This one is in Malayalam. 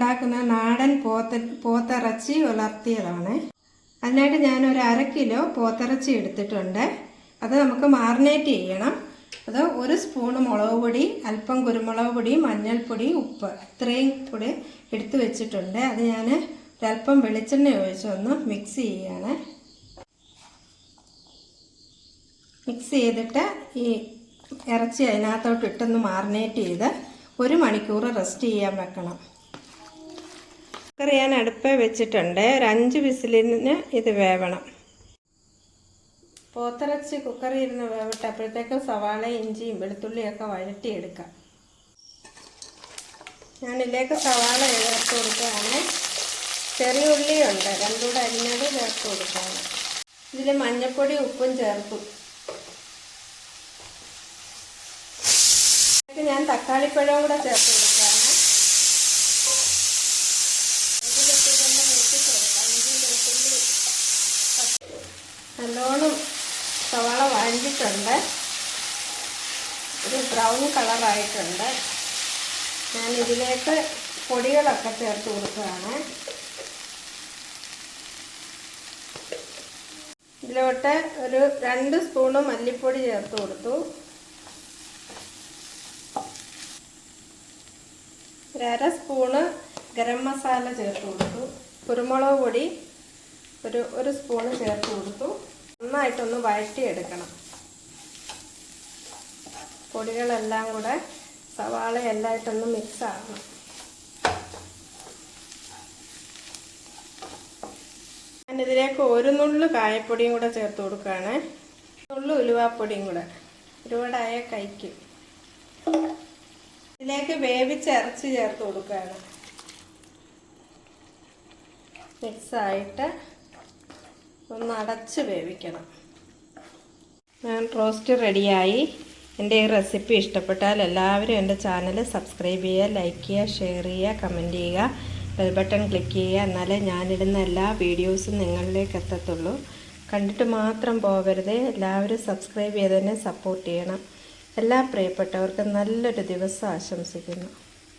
ഉണ്ടാക്കുന്ന നാടൻ പോത്ത പോത്തിറച്ചി ഉലർത്തിയതാണ് അതിനായിട്ട് ഞാൻ ഒരു അര കിലോ പോത്തിറച്ചി എടുത്തിട്ടുണ്ട്. അത് നമുക്ക് മാറിനേറ്റ് ചെയ്യണം. അത് ഒരു സ്പൂണ് മുളക് പൊടി അല്പം കുരുമുളക് പൊടി മഞ്ഞൾപ്പൊടി ഉപ്പ് ഇത്രയും കൂടി എടുത്തു വെച്ചിട്ടുണ്ട്. അത് ഞാൻ ഒരല്പം വെളിച്ചെണ്ണ ഒഴിച്ചൊന്ന് മിക്സ് ചെയ്യുകയാണ് മിക്സ് ചെയ്തിട്ട് ഈ ഇറച്ചി അതിനകത്തോട്ട് ഇട്ടൊന്ന് മാറിനേറ്റ് ചെയ്ത് ഒരു മണിക്കൂർ റെസ്റ്റ് ചെയ്യാൻ വെക്കണം. കുക്കർ ഞാൻ അടുപ്പേ വെച്ചിട്ടുണ്ട്. ഒരു അഞ്ച് വിസിലിന് ഇത് വേവണം. പോത്തിറച്ചി കുക്കറിൽ ഇരുന്ന് വേവട്ടെ അപ്പോഴത്തേക്കും സവാള ഇഞ്ചിയും വെളുത്തുള്ളിയൊക്കെ വഴറ്റിയെടുക്കാം. ഞാൻ ഇതിലേക്ക് സവാള ചേർത്ത് കൊടുക്കുകയാണ്. ചെറിയ ഉള്ളിയുണ്ട്. രണ്ടുകൂടെ അരിഞ്ഞത് ചേർത്ത് കൊടുക്കുകയാണ്. ഇതിൽ മഞ്ഞൾപ്പൊടി ഉപ്പും ചേർത്തു ഞാൻ തക്കാളിപ്പഴവും കൂടെ ചേർത്ത് കൊടുക്കുകയാണ് നല്ലോണം സവാള വഴഞ്ഞിട്ടുണ്ട് ഒരു ബ്രൗൺ കളറായിട്ടുണ്ട്. ഞാൻ ഇതിലേക്ക് പൊടികളൊക്കെ ചേർത്ത് കൊടുക്കുകയാണ്. ഇതിലോട്ട് ഒരു രണ്ട് സ്പൂണ് മല്ലിപ്പൊടി ചേർത്ത് കൊടുത്തു. ഒരു അര സ്പൂണ് ഗരം മസാല ചേർത്ത് കൊടുത്തു. കുരുമുളക് പൊടി ഒരു ഒരു സ്പൂണ് ചേർത്ത് കൊടുത്തു. നന്നായിട്ടൊന്ന് വഴറ്റിയെടുക്കണം. പൊടികളെല്ലാം കൂടെ സവാള എല്ലായിട്ടൊന്ന് മിക്സ് ആകണം ഞാനിതിലേക്ക് ഒരു നുള്ളു കായപ്പൊടിയും കൂടെ ചേർത്ത് കൊടുക്കുകയാണ്. നുള്ളു ഉലുവാപ്പൊടിയും കൂടെ. ഒരുപാടായ കൈക്ക്. ഇതിലേക്ക് വേവിച്ച ഇറച്ചി ചേർത്ത് കൊടുക്കുകയാണ്. മിക്സായിട്ട് ഒന്ന് അടച്ച് വേവിക്കണം. ഞാൻ റോസ്റ്റ് റെഡിയായി. എന്റെ ഈ റെസിപ്പി ഇഷ്ടപ്പെട്ടാൽ എല്ലാവരും എന്റെ ചാനൽ സബ്സ്ക്രൈബ് ചെയ്യുക ലൈക്ക് ചെയ്യുക ഷെയർ ചെയ്യുക കമന്റ് ചെയ്യുക ബെൽ ബട്ടൺ ക്ലിക്ക് ചെയ്യുക എന്നാലേ ഞാനിടുന്ന എല്ലാ വീഡിയോസും നിങ്ങളിലേക്ക് എത്തത്തുള്ളൂ. കണ്ടിട്ട് മാത്രം പോകരുത്. എല്ലാവരും സബ്സ്ക്രൈബ് ചെയ്ത് തന്നെ സപ്പോർട്ട് ചെയ്യണം. എല്ലാ പ്രിയപ്പെട്ടവർക്കും നല്ലൊരു ദിവസം ആശംസിക്കുന്നു.